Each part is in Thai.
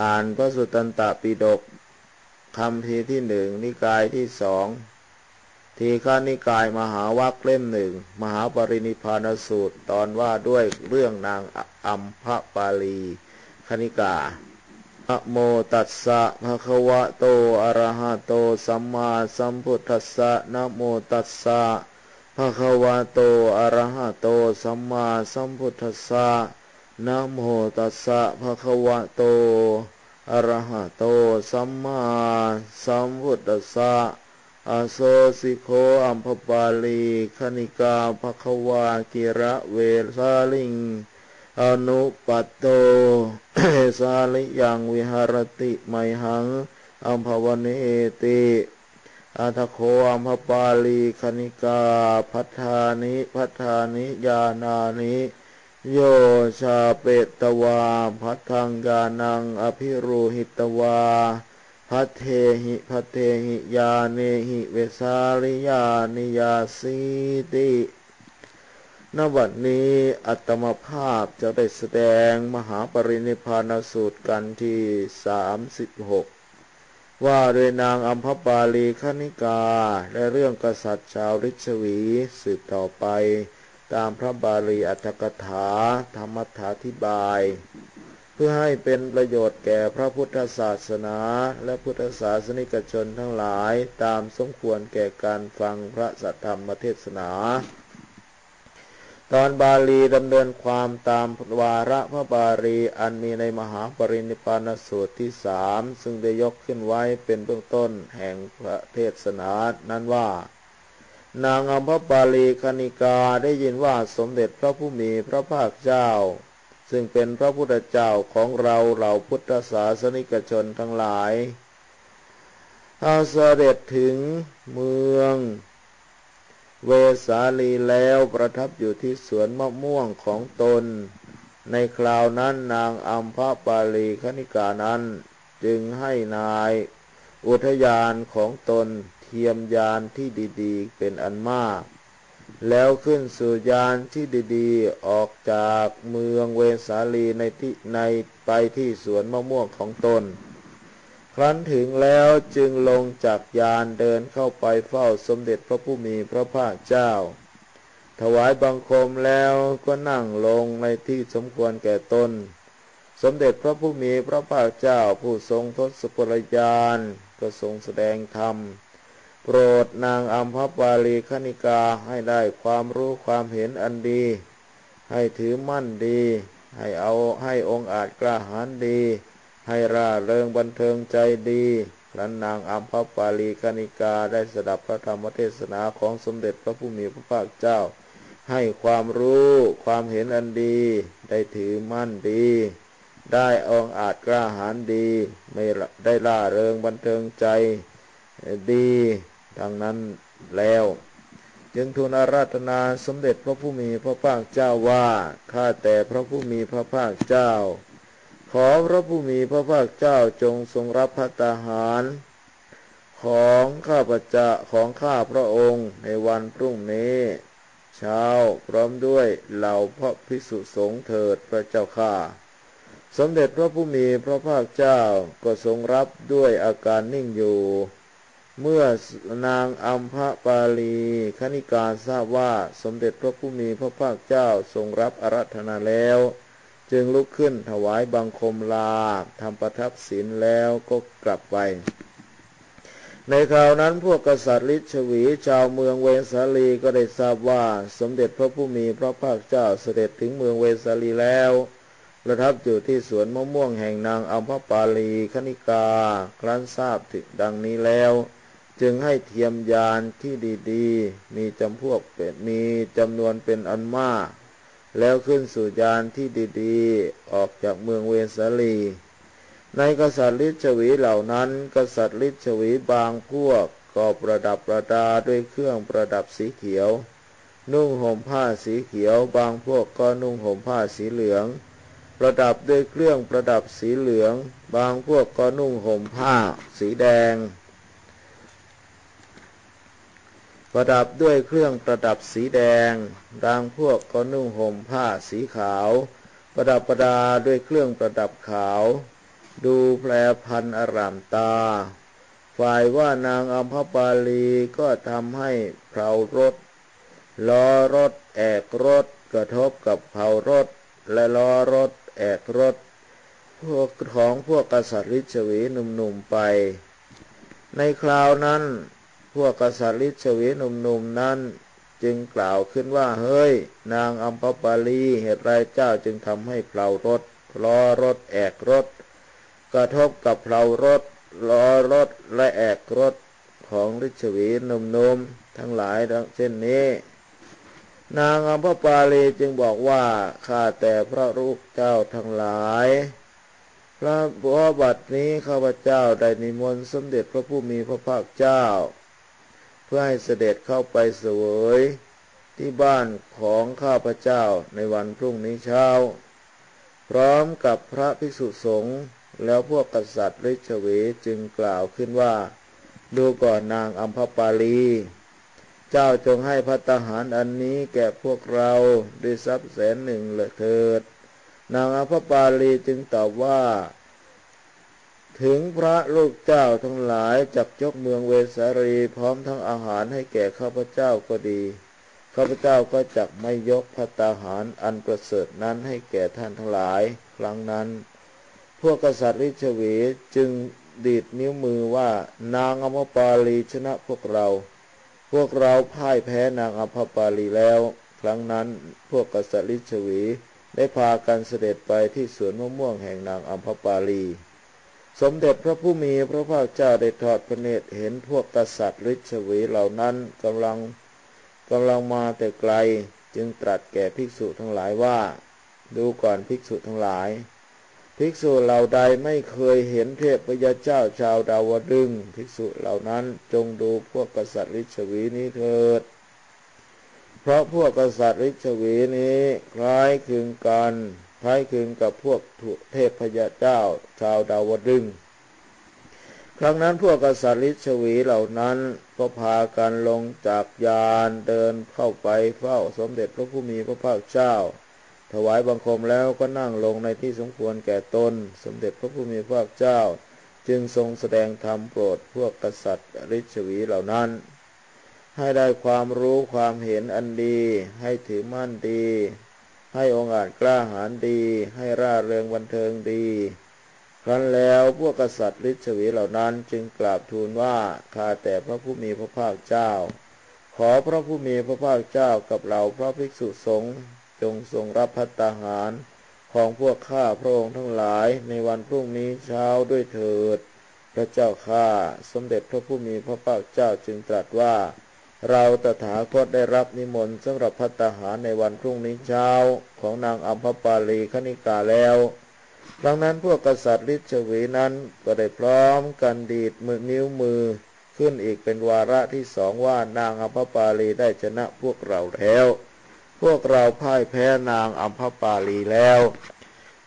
อ่านพระสุตตันตปิฎกคำพีที่หนึ่งนิกายที่สองทีฆานิกายมหาวัคเล่มหนึ่งมหาปรินิพานสูตร ตอนว่าด้วยเรื่องนางอัมพปาลีคณิกานะโมตัสสะภะคะวะโตอะระหะโตสัมมาสัมพุทธัสสะนะโมตัสสะภะคะวะโตอะระหะโตสัมมาสัมพุทธัสสะ นะโมตัสสะภะคะวะโต อะระหะโต สัมมาสัมพุทธัสสะอาโซสิโคอัมพปาลีคณิกาภะคะวากิระเวสาลิง อนุปัตโตสาลิยังวิหารติไมหัง อัมภวเนติอัทโคอัมพปาลีคณิกาพัฒานิพัฒานิยานานิ โยชาเปตตวาพัทังกานังอภิรูหิตวาพัเทหิพัเทหิยาเนหิเวสาริยานิยาสีติณบัดนี้อัตมภาพจะได้แสดงมหาปรินิพานสูตรกันที่สามสิบหกว่าโดยนางอัมพปาลีคณิกา และเรื่องกษัตริย์ชาวริชวีสืบต่อไป ตามพระบาลีอัตถกถาธรรมถาธิบาย เพื่อให้เป็นประโยชน์แก่พระพุทธศาสนา และพุทธศาสนิกชนทั้งหลายตามสมควรแก่การฟังพระสัทธรรมเทศนา ตอนบาลีดำเนินความตามวาระพระบาลีอันมีในมหาปรินิพานสูตรที่สามซึ่งได้ยกขึ้นไว้เป็นเบื้องต้นแห่งพระเทศนานั้นว่า นางอัมพปาลีคณิกาได้ยินว่าสมเด็จพระผู้มีพระภาคเจ้า ซึ่งเป็นพระพุทธเจ้าของเราเหล่าพุทธศาสนิกชนทั้งหลายอาเสด็จถึงเมือง เวสาลีแล้วประทับอยู่ที่สวนมะม่วงของตน ในคราวนั้นนางอัมพปาลีคณิกานั้น จึงให้นาย อุทยานของตน เทียมยานที่ดีๆ เป็นอันมาก แล้วขึ้นสู่ยานที่ดีๆ ออกจากเมืองเวสาลีในที่ในไปที่สวนมะม่วงของตน ครั้นถึงแล้วจึงลงจากยานเดินเข้าไปเฝ้าสมเด็จพระผู้มีพระภาคเจ้า ถวายบังคมแล้วก็นั่งลงในที่สมควรแก่ตนสมเด็จพระผู้มีพระภาคเจ้าผู้ทรงทศพลยานก็ทรงแสดงธรรม โปรดนางอัมพปาลีคณิกาให้ได้ความรู้ความเห็นอันดี ให้ถือมั่นดี ให้เอาให้องค์อาจกล้าหาญดี ให้ร่าเริงบันเทิงใจดีครั้นนางอัมพปาลีคณิกาได้สดับพระธรรมเทศนาของสมเด็จพระผู้มีพระภาคเจ้า ให้ความรู้ความเห็นอันดี ได้ถือมั่นดี ได้องอาจกล้าหาญดี ไม่ได้ล่าเริงบันเทิงใจ ดีดังนั้นแล้ว จึงทูลอาราธนาสมเด็จพระผู้มีพระภาคเจ้าว่าข้าแต่พระผู้มีพระภาคเจ้า ขอพระผู้มีพระภาคเจ้าจงทรงรับพระตาหาร ของข้าพเจ้าของข้าพระองค์ในวันพรุ่งนี้ เช้าพร้อมด้วยเหล่าพระภิกษุสงฆ์เถิดพระเจ้าข้าสมเด็จพระผู้มีพระภาคเจ้าก็ทรงรับด้วยอาการนิ่งอยู่ เมื่อนางอัมพะปาลีคณิกาทราบว่าสมเด็จพระผู้มีพระภาคเจ้าทรงรับอารัธนาแล้ว จึงลุกขึ้นถวายบังคมลาทำประทับศีลแล้วก็กลับไป ในคราวนั้นพวกกษัตริย์ลิชวีชาวเมืองเวสาลีก็ได้ทราบว่าสมเด็จพระผู้มีพระภาคเจ้าเสด็จถึงเมืองเวสาลีแล้วประทับอยู่ที่สวนมะม่วงแห่งนางอัมพปาลีคณิกา ครั้นทราบถึงดังนี้แล้ว จึงให้เทียมยานที่ดีๆ มีจำพวกเป็นมีจำนวนเป็นอันมาก แล้วขึ้นสู่ยานที่ดีๆ ออกจากเมืองเวสาลี ในกษัตริย์ลิชวีเหล่านั้น กษัตริย์ลิชวีบางพวกก็ประดับประดาด้วยเครื่องประดับสีเขียว นุ่งห่มผ้าสีเขียว บางพวกก็นุ่งห่มผ้าสีเหลือง ประดับด้วยเครื่องประดับสีเหลือง บางพวกก็นุ่งห่มผ้าสีแดง ประดับด้วยเครื่องประดับสีแดงดังพวกก็นุ่งห่มผ้าสีขาว ประดับประดาด้วยเครื่องประดับขาว ดูแปลพันอารามตา ฝ่ายว่านางอัมพปาลีก็ทำให้เผารถ ล้อรถแอกรถกระทบกับเผารถ และล้อรถแอกรถ พวกของพวกกษัตริย์ลิชวีหนุ่มๆไป ในคราวนั้น วกกษัตริย์ลิชวีหนุ่มๆนั้น จึงกล่าวขึ้นว่าเฮ้ย นางอัมพปาลีเหตุไรเจ้าจึงทำให้เผารถล้อรถแอกรถ กระทบกับเผารถล้อรถและแอกรถของฤชวีหนุ่มๆทั้งหลายดังเช่นนี้ นางอัมพปาลีจึงบอกว่าข้าแต่พระรูปเจ้าทั้งหลายพระบัวบัดนี้ข้าพเจ้าได้นิมนต์สมเด็จพระผู้มีพระภาคเจ้า เพื่อให้เสด็จเข้าไปเสวยที่บ้านของข้าพเจ้าในวันพรุ่งนี้เช้า พร้อมกับพระภิกษุสงฆ์แล้วพวกกษัตริย์ฤชวีจึงกล่าวขึ้นว่า ดูก่อนนางอัมพปาลี เจ้าจงให้พัตหารอันนี้แก่พวกเราด้วยทรัพย์แสนหนึ่งเลยเถิด นางอัมพปาลีจึงตอบว่า ถึงพระลูกเจ้าทั้งหลายจับยกเมืองเวสารีพร้อมทั้งอาหารให้แก่ข้าพเจ้าก็ดี ข้าพเจ้าก็จักไม่ยกพัตาหารอันประเสริฐนั้นให้แก่ท่านทั้งหลาย ครั้งนั้น พวกกษัตริย์ริชวีจึงดีดนิ้วมือว่านางอมปาลีชนะพวกเรา พวกเราพ่ายแพ้นางอภปาลีแล้ว ครั้งนั้นพวกกษัตริย์ริชวีได้พากันเสด็จไปที่สวนมะม่วงแห่งนางอัมพปาลี สมเด็จพระผู้มีพระภาคเจ้าได้ทอดพระเนตรเห็นพวกกษัตริย์ฤชวีเหล่านั้นกำลังกำลังมาแต่ไกลจึงตรัสแก่ภิกษุทั้งหลายว่า ดูก่อนภิกษุทั้งหลาย ภิกษุเหล่าใดไม่เคยเห็นเทพพยาเจ้าชาวดาวดึงภิกษุเหล่านั้นจงดูพวกกษัตริย์ฤชวีนี้เถิด เพราะพวกกษัตริย์ฤชวีนี้คล้ายคลึงกัน คล้ายคลึงกับพวกเทพยเจ้าชาวดาวดึง ครั้งนั้นพวกกษัตริย์ชวีเหล่านั้นก็พากันลงจากยานเดินเข้าไปเฝ้าสมเด็จพระผู้มีพระภาคเจ้า ถวายบังคมแล้วก็นั่งลงในที่สมควรแก่ตน สมเด็จพระผู้มีพระภาคเจ้า จึงทรงแสดงธรรมโปรดพวกกษัตริย์ริชวีเหล่านั้นให้ได้ความรู้ความเห็นอันดี ให้ถือมั่นดี ให้องอาจกล้าหาญดี ให้ร่าเริงบันเทิงดี ครั้นแล้วพวกกษัตริย์ฤชวีเหล่านั้นจึงกราบทูลว่าข้าแต่พระผู้มีพระภาคเจ้า ขอพระผู้มีพระภาคเจ้ากับเราพระภิกษุสงฆ์จงทรงรับพัตาหารของพวกข้าพระองค์ทั้งหลายในวันพรุ่งนี้เช้าด้วยเถิด พระเจ้าข้าสมเด็จพระผู้มีพระภาคเจ้าจึงตรัสว่า เราตถาคตได้รับนิมนต์สำหรับพัตหารในวันพรุ่งนี้เช้าของนางอัมพปาลีคณิกาแล้วดังนั้นพวกกษัตริย์ฤชวีนั้นก็ได้พร้อมกันดีดมือนิ้วมือขึ้นอีกเป็นวาระที่สองว่านางอัมพปาลีได้ชนะพวกเราแล้ว พวกเราพ่ายแพ้นางอัมพปาลีแล้ว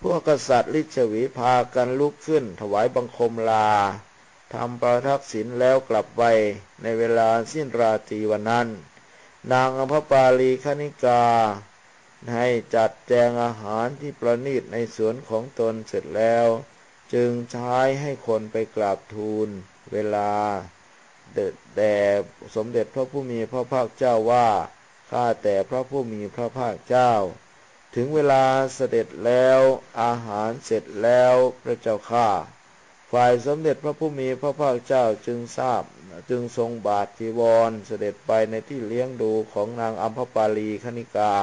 พวกกษัตริย์ลิชวีพากันลุกขึ้นถวายบังคมลา ทำประทักษิณแล้วกลับไปในเวลาสิ้นราตรีวันนั้น นางอัมพปาลีคณิกา ให้จัดแจงอาหารที่ประณีตในสวนของตนเสร็จแล้ว จึงใช้ให้คนไปกราบทูลเวลาแด่สมเด็จพระผู้มีพระภาคเจ้าว่าข้าแต่พระผู้มีพระภาคเจ้า ถึงเวลาเสด็จแล้วอาหารเสร็จแล้วพระเจ้าข้า ฝ่ายสมเด็จพระผู้มีพระภาคเจ้าจึงทราบจึงทรงบาทจีวรเสด็จไปในที่เลี้ยงดูของนางอัมพปาลีคณิกา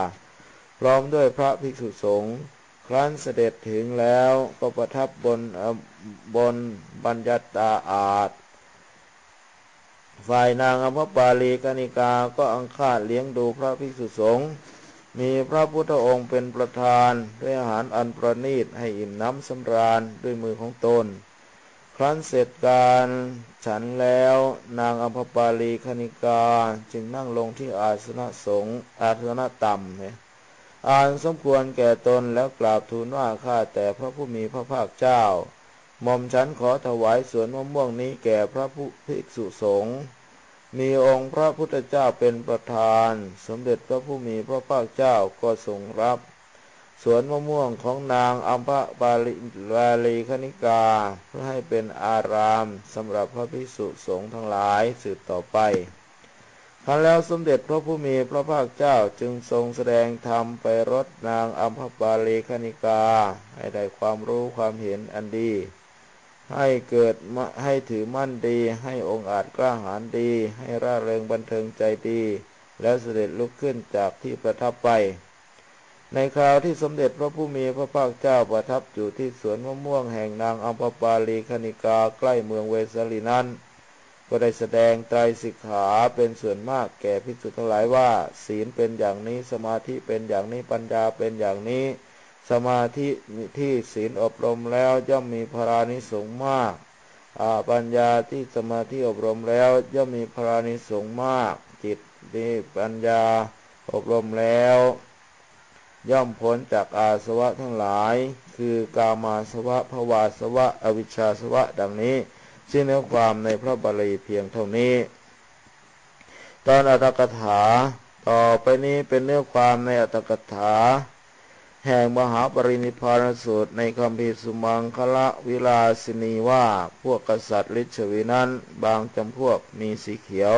พร้อมด้วยพระภิกษุสงฆ์ครั้นเสด็จถึงแล้วก็ประทับบนบนบัญญัตาอาจฝ่ายนางอภปาลีกนิกาก็อังคาดเลี้ยงดูพระภิกษุสงฆ์มีพระพุทธองค์เป็นประธานด้วยอาหารอันประณีตให้อิ่มน้ำสำราญด้วยมือของตน ครั้นเสร็จการฉันแล้วนางอัมพปาลีคณิกาจึงนั่งลงที่อาสนะสงอาสนะต่ำเนี่ยอ่านสมควรแก่ตนแล้วกราบทูลว่าข้าแต่พระผู้มีพระภาคเจ้าหม่อมฉันขอถวายสวนมะม่วงนี้แก่พระผู้ภิกษุสงฆ์มีองค์พระพุทธเจ้าเป็นประธาน สมเด็จพระผู้มีพระภาคเจ้าก็ทรงรับ สวนมะม่วงของนางอัมพบาลีบาลีคณิกา เพื่อให้เป็นอารามสำหรับพระภิกษุสงฆ์ทั้งหลายสืบต่อไปครั้นแล้วสมเด็จพระผู้มีพระภาคเจ้าจึงทรงแสดงธรรมไปรดนางอัมพบาลีคณิกา ให้ได้ความรู้ความเห็นอันดี ให้เกิดให้ถือมั่นดี ให้องค์อาจกล้าหาญดี ให้ร่าเริงบันเทิงใจดี แล้วเสด็จลุกขึ้นจากที่ประทับไป ในคราวที่สมเด็จพระผู้มีพระภาคเจ้าประทับอยู่ที่สวนมะม่วงแห่งนางอัมพปาลีคณิกาใกล้เมืองเวสลีนั้น ก็ได้แสดงไตรสิกขาเป็นส่วนมากแก่พิสุทั้งหลายว่า ศีลเป็นอย่างนี้สมาธิเป็นอย่างนี้ปัญญาเป็นอย่างนี้ สมาธิที่ศีลอบรมแล้วย่อมมีพรานิสงมากปัญญาที่สมาธิอบรมแล้วย่อมมีพรานิสงมาก จิตที่ปัญญาอบรมแล้ว ย่อมพ้นจากอาสวะทั้งหลาย คือกามาสวะภวาสวะ อวิชชาสวะ ดังนี้ ชื่อเนื้อความในพระบาลีเพียงเท่านี้ ตอนอัตถกถา ต่อไปนี้เป็นเนื้อความในอัตถกถา แห่งมหาปรินิพานสูตรในคำพีสุมังคละวิลาสินีว่า พวกกษัตริย์ฤชวีนั้น บางจำพวกมีสีเขียว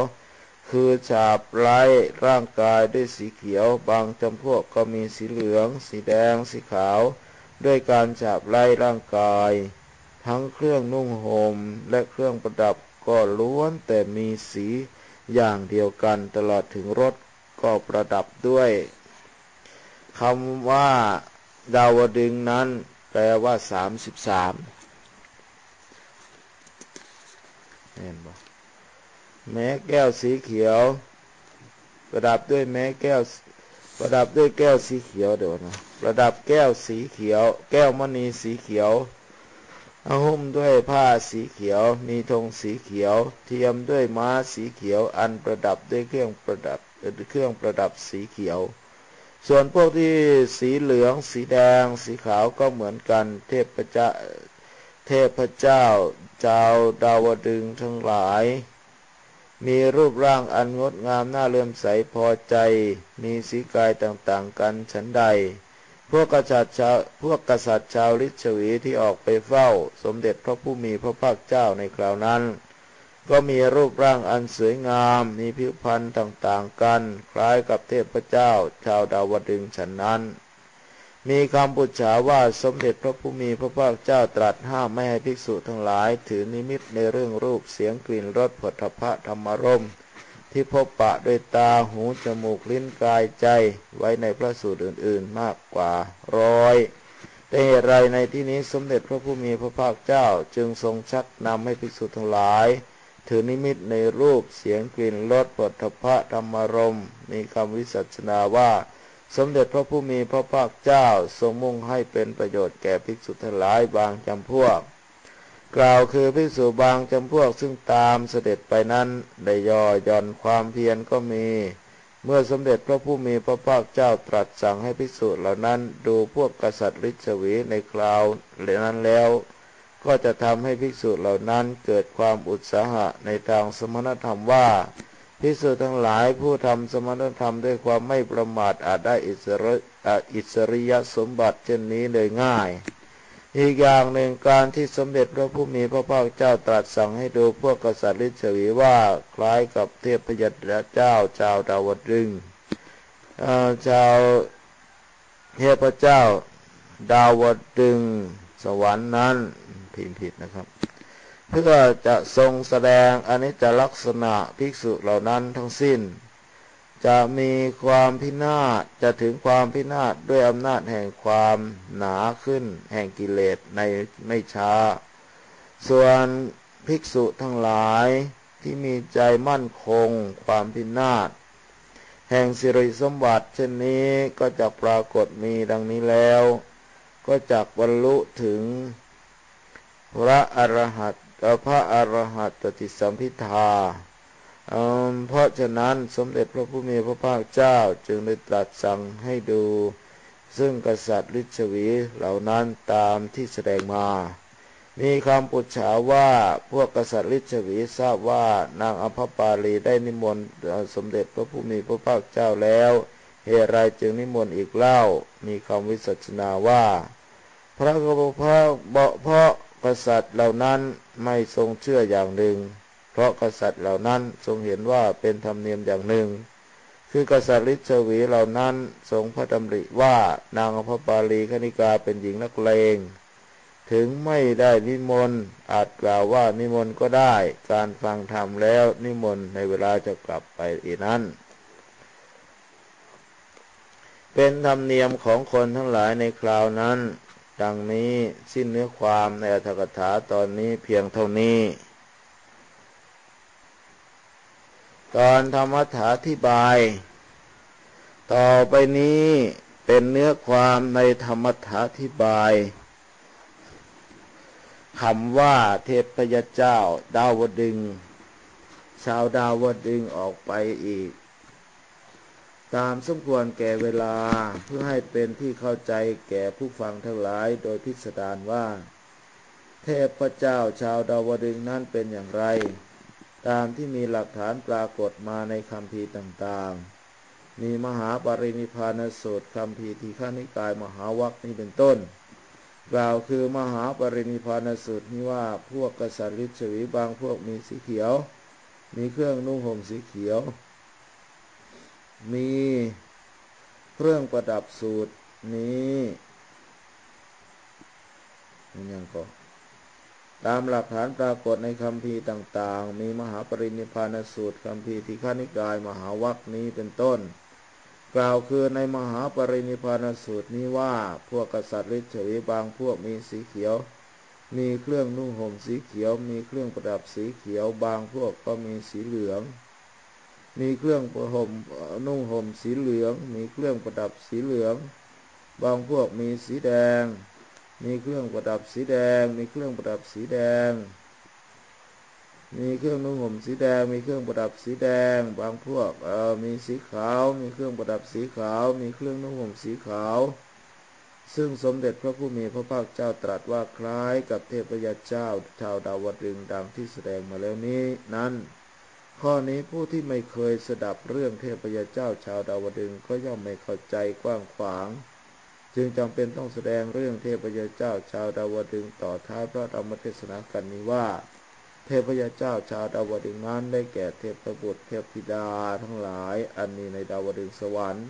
คือฉาบไล้ร่างกายด้วยสีเขียว บางจำพวกก็มีสีเหลือง สีแดง สีขาว ด้วยการฉาบไล้ร่างกาย ทั้งเครื่องนุ่งห่มและเครื่องประดับก็ล้วนแต่มีสีอย่างเดียวกันตลอดถึงรถก็ประดับด้วยคำว่าดาวดึงนั้น แปลว่าสามสิบสามเห็นบ แม้แก้วสีเขียว ประดับด้วยแม้แก้ว ประดับด้วยแก้วสีเขียวเดี๋ยวนะประดับแก้วสีเขียว แก้วมณีสีเขียวอาหุ้มด้วยผ้าสีเขียว มีธงสีเขียว เทียมด้วยม้าสีเขียว อันประดับด้วยเครื่องประดับเครื่องประดับสีเขียว ส่วนพวกที่สีเหลือง สีแดง สีขาวก็เหมือนกัน เทพเจ้า เทพเจ้า เจ้าดาวดึงทั้งหลาย มีรูปร่างอันงดงามน่าเลื่อมใสพอใจ มีสีกายต่างๆกันฉันใด พวกกษัตริย์ชาวพวกกษัตริย์ชาวลิชวีที่ออกไปเฝ้า สมเด็จพระผู้มีพระภาคเจ้าในคราวนั้น ก็มีรูปร่างอันสวยงาม มีผิวพรรณต่างๆกัน คล้ายกับเทพเจ้า ชาวดาวดึงฉันนั้น มีคำปุจฉาว่าสมเด็จพระผู้มีพระภาคเจ้าตรัสห้ามไม่ให้ภิกษุทั้งหลาย ถือนิมิตในเรื่องรูปเสียงกลิ่นรสผลพระธรรมรมที่พบปะด้วยตาหูจมูกลิ้นกายใจไว้ในพระสูตรอื่น ๆ มากกว่าร้อยแต่เหตุไรในที่นี้สมเด็จพระผู้มีพระภาคเจ้าจึงทรงชักนำให้ภิกษุทั้งหลาย ถือนิมิตในรูปเสียงกลิ่นรสผลพระธรรมรมมีคำวิสัชนาว่า สมเด็จพระผู้มีพระภาคเจ้าทรงมุ่งให้เป็นประโยชน์แก่ภิกษุทั้งหลายบางจำพวก กล่าวคือภิกษุบางจำพวกซึ่งตามเสด็จไปนั้นได้ย่อย่อนความเพียรก็มี เมื่อสมเด็จพระผู้มีพระภาคเจ้าตรัสสั่งให้ภิกษุเหล่านั้นดูพวกกษัตริย์ฤชวีในคราวนั้นแล้ว ก็จะทำให้ภิกษุเหล่านั้นเกิดความอุตสาหะในทางสมณธรรมว่า พิสุทั้งหลายผู้ทำสมณธรรมด้วยความไม่ประมาทอาจได้อิสริอิสริยสมบัติเช่นนี้เลยง่าย อีกอย่างหนึ่งการที่สมเด็จพระผู้มีพระภาคเจ้าตรัสสั่งให้ดูพวกกษัตริย์ฤชวีว่าคล้ายกับเทพยเจ้าชาวดาวดึงชาวเทพเจ้าดาวดึงสวรรค์นั้นพิมพ์ผิดนะครับ เพื่อจะทรงแสดงอนิจจลักษณะภิกษุเหล่านั้นทั้งสิ้น จะมีความพินาศจะถึงความพินาศด้วยอำนาจแห่งความหนาขึ้น แห่งกิเลสในไม่ช้า ส่วนภิกษุทั้งหลายที่มีใจมั่นคง ความพินาศแห่งสิริสมบัติเช่นนี้ก็จะปรากฏมีดังนี้แล้ว ก็จักบรรลุถึงพระอรหัต กับพระอรหัตติสัมพิทาเพราะฉะนั้นสมเด็จพระผู้มีพระภาคเจ้าจึงได้ตรัสสั่งให้ดู ซึ่งกษัตริย์ฤชวีเหล่านั้นตามที่แสดงมา มีคำปุจฉาว่าพวกกษัตริย์ฤชวีทราบว่านางอภปาลีได้นิมนต์สมเด็จพระผู้มีพระภาคเจ้าแล้วเหตุไรจึงนิมนต์อีกเล่า มีคำวิสัชนาว่า พระกบพระเบาเพราะกษัตริย์เหล่านั้น ไม่ทรงเชื่ออย่างหนึ่ง เพราะกษัตริย์เหล่านั้นทรงเห็นว่าเป็นธรรมเนียมอย่างหนึ่ง คือกษัตริย์ฤชวีเหล่านั้นทรงพระดำริว่านางพระบาลีคณิกาเป็นหญิงนักเลง ถึงไม่ได้นิมนต์อาจกล่าวว่านิมนต์ก็ได้ การฟังธรรมแล้วนิมนต์ในเวลาจะกลับไปอีนั้นเป็นธรรมเนียมของคนทั้งหลายในคราวนั้น ดังนี้สิ้นเนื้อความในอัตถกถาตอนนี้เพียงเท่านี้ ตอนธรรมถาธิบาย ต่อไปนี้เป็นเนื้อความในธรรมถาธิบายคำว่าเทพยเจ้า ดาวดึง ชาวดาวดึงออกไปอีก ตามสมควรแก่เวลาเพื่อให้เป็นที่เข้าใจแก่ผู้ฟังทั้งหลายโดยพิสดารว่า เทพเจ้าชาวดาวดึงนั้นเป็นอย่างไร ตามที่มีหลักฐานปรากฏมาในคำพีต่างๆ มีมหาปรินิพานสูตรคำพีทีฆานิกายมหาวัคนี้เป็นต้น กล่าวคือมหาปรินิพานสูตรนี้ว่าพวกกษัตริย์ฤทธิ์ชวีบางพวกมีสีเขียว มีเครื่องนุ่งห่มสีเขียว มีเครื่องประดับสูตรนี้ยังก็ตามหลักฐานปรากฏในคำพีต่างๆ มีมหาปรินิพานสูตรคำพีที่ขานิกาย มหาวัคนี้เป็นต้น กล่าวคือในมหาปรินิพานสูตรนี้ว่า พวกกษัตริย์ฤทธิ์เฉยบางพวกมีสีเขียว มีเครื่องนุ่งห่มสีเขียว มีเครื่องประดับสีเขียว บางพวกก็มีสีเหลือง มีเครื่องประห่มนุ่งห่มสีเหลือง มีเครื่องประดับสีเหลือง บางพวกมีสีแดง มีเครื่องประดับสีแดง มีเครื่องประดับสีแดง มีเครื่องนุ่งห่มสีแดง มีเครื่องประดับสีแดง บางพวกมีสีขาว มีเครื่องประดับสีขาว มีเครื่องนุ่งห่มสีขาว ซึ่งสมเด็จพระผู้มีพระภาคเจ้าตรัสว่าคล้ายกับเทพยาเจ้าชาวดาวดึงดังที่แสดงมาแล้วนี้นั้น ข้อนี้ผู้ที่ไม่เคยสดับเรื่องเทพยเจ้าชาวดาวดึงก็ย่อมไม่เข้าใจกว้างขวาง จึงจำเป็นต้องแสดงเรื่องเทพยเจ้าชาวดาวดึงต่อท้ายพระธรรมเทศนากันนี้ว่า เทพยเจ้าชาวดาวดึงนั้นได้แก่เทพบุตรเทพธิดาทั้งหลายอันนี้ในดาวดึงสวรรค์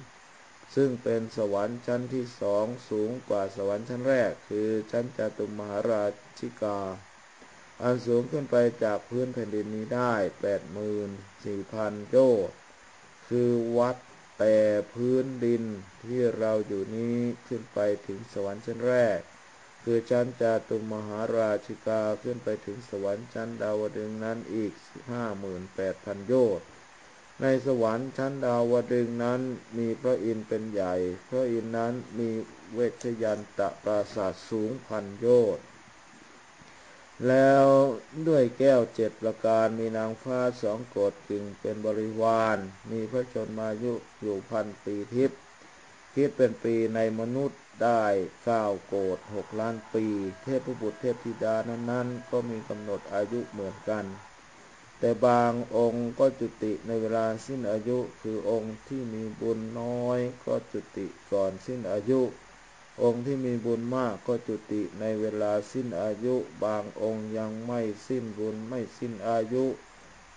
ซึ่งเป็นสวรรค์ชั้นที่สองสูงกว่าสวรรค์ชั้นแรก คือชั้นจตุมหาราชิกา อันสูงขึ้นไปจากพื้นแผ่นดินนี้ได้แปดหมื่นสี่พันโยชน์คือวัดแต่พื้นดินที่เราอยู่นี้ขึ้นไปถึงสวรรค์ชั้นแรก คือชั้นจาตุมหาราชิกาขึ้นไปถึงสวรรค์ชั้นดาวดึงนั้นอีกห้าหมื่นแปดพันโยชน์ในสวรรค์ชั้นดาวดึงนั้นมีพระอินทร์เป็นใหญ่ พระอินทร์นั้นมีเวชยันตะปราสาทสูงพันโยชน์ แล้วด้วยแก้วเจ็ดประการมีนางฟ้าสองโกดจึงเป็นบริวาร มีพระชนมายุอยู่พันปีทิพย์คิดเป็นปีในมนุษย์ได้เก้าโกดหกล้านปี เทพบุตรเทพธิดานั้นๆ ก็มีกำหนดอายุเหมือนกัน แต่บางองค์ก็จุติในเวลาสิ้นอายุคือองค์ที่มีบุญน้อยก็จุติก่อนสิ้นอายุ องค์ที่มีบุญมากก็จุติในเวลาสิ้นอายุ บางองค์ยังไม่สิ้นบุญไม่สิ้นอายุ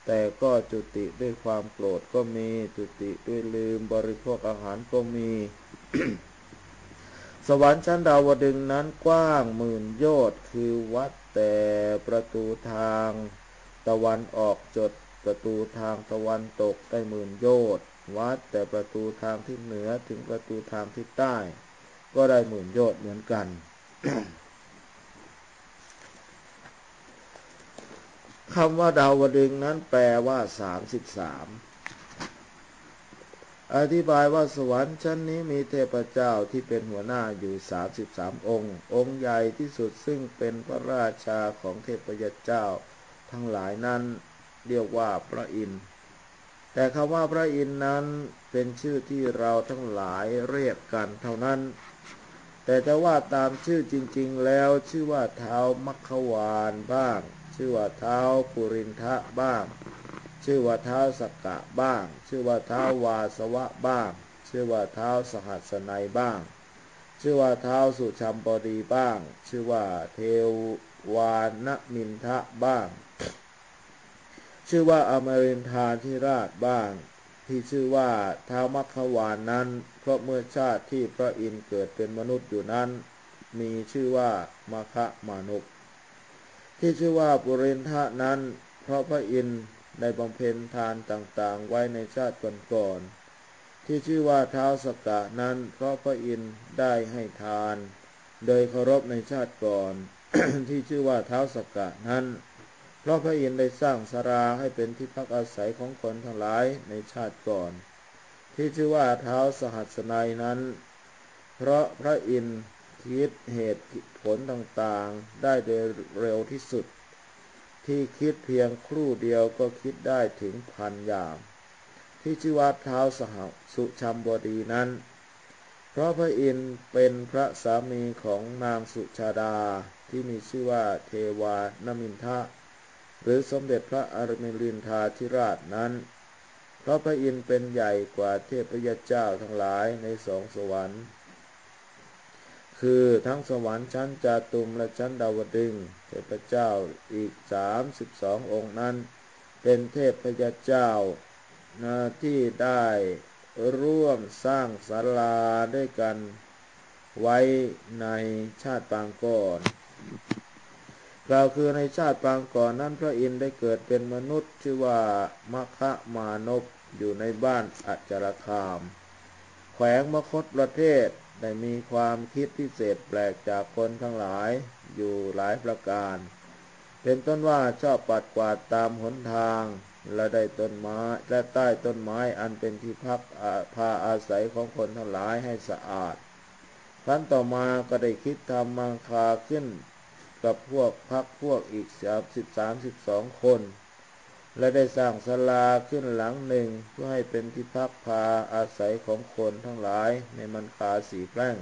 แต่ก็จุติด้วยความโกรธก็มีจุติด้วยลืมบริโภคอาหารก็มี สวรรค์ชั้นดาวดึงนั้นกว้างหมื่นโยชน์คือวัดแต่ประตูทางตะวันออกจดประตูทางตะวันตกได้หมื่นโยชน์วัดแต่ประตูทางที่เหนือถึงประตูทางที่ใต้ ก็ได้หมื่นโยชน์เหมือนกันคำว่าดาวดึงนั้นแปลว่าสามสิบสามอธิบายว่าสวรรค์ชั้นนี้มีเทพเจ้าที่เป็นหัวหน้าอยู่สามสิบสามองค์ องค์ใหญ่ที่สุดซึ่งเป็นพระราชาของเทพยเจ้า ทั้งหลายนั้นเรียกว่าพระอินทร์ แต่คำว่าพระอินทร์นั้นเป็นชื่อที่เราทั้งหลายเรียกกันเท่านั้น แต่จะว่าตามชื่อจริง ๆ แล้วชื่อว่าเท้ามัคควานบ้าง ชื่อว่าเท้าปุรินทะบ้าง ชื่อว่าเท้าสกกะบ้าง ชื่อว่าเท้าวาสวะบ้าง ชื่อว่าเท้าสหัสนัยบ้าง ชื่อว่าเท้าสุชัมบดีบ้าง ชื่อว่าเทวานมินทะบ้าง ชื่อว่าอมรินทาธิราชบ้าง ที่ชื่อว่าเท้ามัคควานนั้น เพราะเมื่อชาติที่พระอินทร์เกิดเป็นมนุษย์อยู่นั้น มีชื่อว่ามาคะมานุกที่ชื่อว่าปุรินทะนั้น เพราะพระอินทร์ได้บำเพ็ญทานต่างๆ ไว้ในชาติก่อนๆที่ชื่อว่าเท้าสกกะนั้น เพราะพระอินทร์ได้ให้ทาน โดยเคารพในชาติก่อน ที่ชื่อว่าเท้าสกกะนั้น เพราะพระอินทร์ได้สร้างสราให้เป็นที่พักอาศัยของคนทั้งหลายในชาติก่อน ที่ชื่อว่าเท้าสหัสนัยนั้น เพราะพระอินทร์คิดเหตุผลต่างๆ ได้โดยเร็วที่สุด ที่คิดเพียงครู่เดียวก็คิดได้ถึงพันอย่าง ที่ชื่อว่าเท้าสหสุชัมบดีนั้น เพราะพระอินทร์เป็นพระสามีของนางสุชาดาที่มีชื่อว่าเทวานมินทะ หรือสมเด็จพระอรมิลินทาธิราชนั้น เพราะพระอินทร์เป็นใหญ่กว่าเทพยเจ้าทั้งหลายในสองสวรรค์ คือทั้งสวรรค์ชั้นจาตุมและชั้นดาวดึงเทพเจ้าอีกสามสิบสององค์นั้น เป็นเทพยเจ้าที่ได้ร่วมสร้างศาลาด้วยกันไว้ในชาติปางก่อน กล่าวคือในชาติปางก่อนนั้นพระอินทร์ได้เกิดเป็นมนุษย์ชื่อว่ามคะมานพอยู่ในบ้านอัจจรคาม แขวงมคตประเทศได้มีความคิดพิเศษแปลกจากคนทั้งหลายอยู่หลายประการ เป็นต้นว่าชอบปัดกวาดตามหนทาง และได้ต้นไม้และใต้ต้นไม้อันเป็นที่พักพาอาศัยของคนทั้งหลายให้สะอาดครั้นต่อมาก็ได้คิดทำมังคาขึ้น กับพวกพักพวกอีกสามสิบสามสิบสองคน และได้สร้างศาลาขึ้นหลังหนึ่งเพื่อให้เป็นที่พักพาอาศัยของคนทั้งหลายในมันคาสีแปล้ง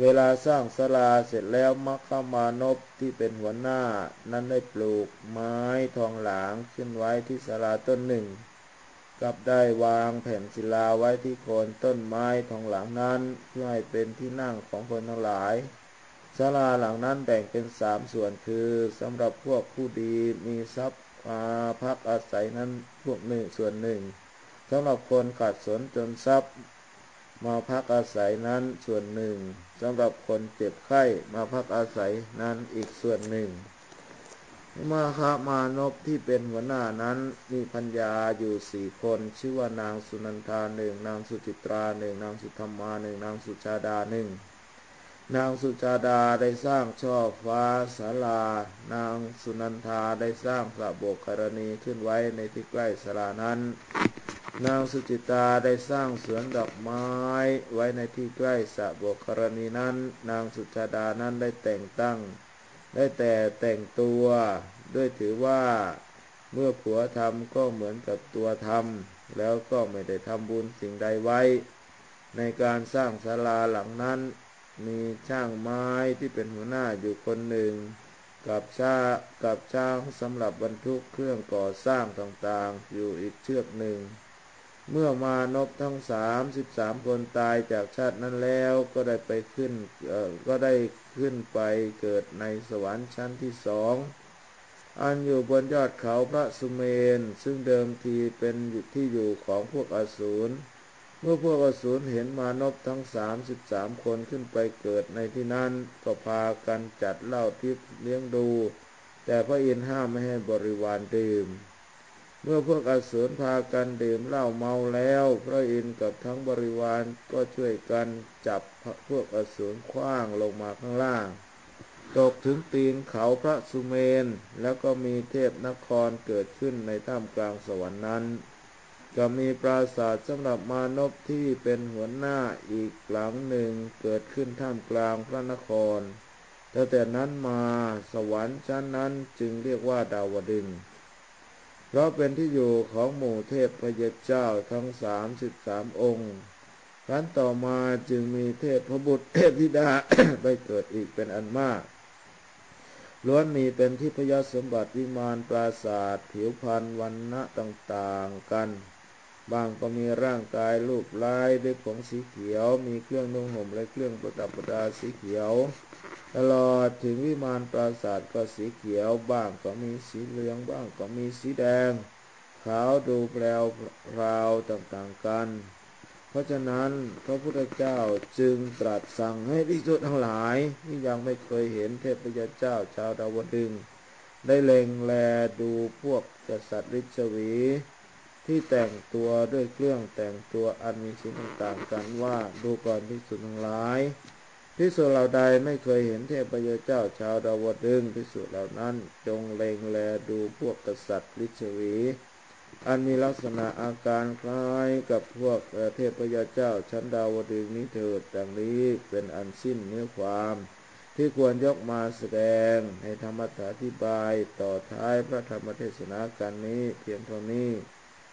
เวลาสร้างศาลาเสร็จแล้วมัคคามานพที่เป็นหัวหน้านั้นได้ปลูกไม้ทองหลางขึ้นไว้ที่ศาลาต้นหนึ่งกับได้วางแผ่นศิลาไว้ที่โคนต้นไม้ทองหลังนั้นเพื่อให้เป็นที่นั่งของคนทั้งหลาย ศาลาหลังนั้นแบ่งเป็นสามส่วนคือสำหรับพวกผู้ดีมีทรัพย์พักอาศัยนั้นพวกหนึ่งส่วนหนึ่งสำหรับคนขาดสนจนทรัพย์ มาพักอาศัยนั้นส่วนหนึ่งสำหรับคนเจ็บไข้มาพักอาศัยนั้นอีกส่วนหนึ่งมาคามานพที่เป็นหัวหน้านั้นมีพัญญาอยู่สี่คน ชื่อว่านางสุนันทาหนึ่งนางสุจิตราหนึ่งนางสุธรรมาหนึ่งนางสุชาดาหนึ่ง นางสุจาดาได้สร้างช่อฟ้าศาลา นางสุนันทาได้สร้างสระโบกกรณีขึ้นไว้ในที่ใกล้ศาลานั้น นางสุจิตาได้สร้างสวนดอกไม้ไว้ในที่ใกล้สระโบกกรณีนั้น นางสุจาดานั้นได้แต่งตั้ง ได้แต่แต่งตัว ด้วยถือว่า เมื่อผัวทำก็เหมือนกับตัวทำแล้วก็ไม่ได้ทำบุญสิ่งใดไว้ ในการสร้างศาลาหลังนั้น มีช่างไม้ที่เป็นหัวหน้าอยู่คนหนึ่ง กับช้ากับช้างสำหรับบรรทุกเครื่องก่อสร้างต่างๆ อยู่อีกเชือกหนึ่ง เมื่อมานพทั้งสามสิบสามคนตายจากชาตินั้นแล้วก็ได้ไปขึ้นก็ได้ขึ้นไปเกิดในสวรรค์ชั้นที่สองอันอยู่บนยอดเขาพระสุเมน ซึ่งเดิมทีเป็นที่อยู่ของพวกอสูร เมื่อพวกอสูรเห็นมานพทั้งสามสิบสามคนขึ้นไปเกิดในที่นั้นก็พากันจัดเหล้าทิพเลี้ยงดู แต่พระอินทร์ห้ามไม่ให้บริวารดื่ม เมื่อพวกอสูรพากันดื่มเหล้าเมาแล้ว พระอินทร์กับทั้งบริวารก็ช่วยกันจับพวกอสูรคว้างลงมาข้างล่าง ตกถึงตีนเขาพระสุเมน แล้วก็มีเทพนครเกิดขึ้นในท่ามกลางสวรรค์นั้น ก็มีปราสาทสำหรับมานพที่เป็นหัวหน้าอีกหลังหนึ่งเกิดขึ้นท่ามกลางพระนครแต่แต่นั้นมาสวรรค์ชั้นนั้นจึงเรียกว่าดาวดึง เพราะเป็นที่อยู่ของหมู่เทพพระยเจ้าทั้งสามสิบสามองค์ครั้นต่อมาจึงมีเทพพระบุตรเทพธิดาไปเกิดอีกเป็นอันมากล้วนมีเป็นที่พยสมบัติวิมานปราศาสตร์ผิวพรรณวันณะต่าง ๆ กัน บางก็มีร่างกายรูปลายด้วยของสีเขียว มีเครื่องนุ่งห่มและเครื่องประดับประดาสีเขียว ตลอดถึงวิมานปราสาทก็สีเขียว บ้างก็มีสีเหลือง บ้างก็มีสีแดง ขาวดูแปลวราวต่างๆกัน เพราะฉะนั้นพระพุทธเจ้าจึงตรัสสั่งให้ภิกษุทั้งหลายที่ยังไม่เคยเห็นเทพยเจ้าชาวดาวดึง ได้เล็งแลดูพวกกษัตริย์ฤชวี ที่แต่งตัวด้วยเครื่องแต่งตัวอันมีชิ้นต่างๆกันว่าดูก่อนภิกษุทั้งหลายภิกษุเหล่าใดไม่เคยเห็นเทพยเจ้าชาวดาวดึงส์ภิกษุเหล่านั้นจงเล็งแลดูพวกกษัตริย์ฤชวีอันมีลักษณะอาการคล้ายกับพวกเทพยเจ้าชั้นดาวดึงนี้เถิดดังนี้เป็นอันสิ้นเนื้อความ ที่ควรยกมาแสดงในธรรมถาธิบายต่อท้ายพระธรรมเทศนาการนี้เพียงเท่านี้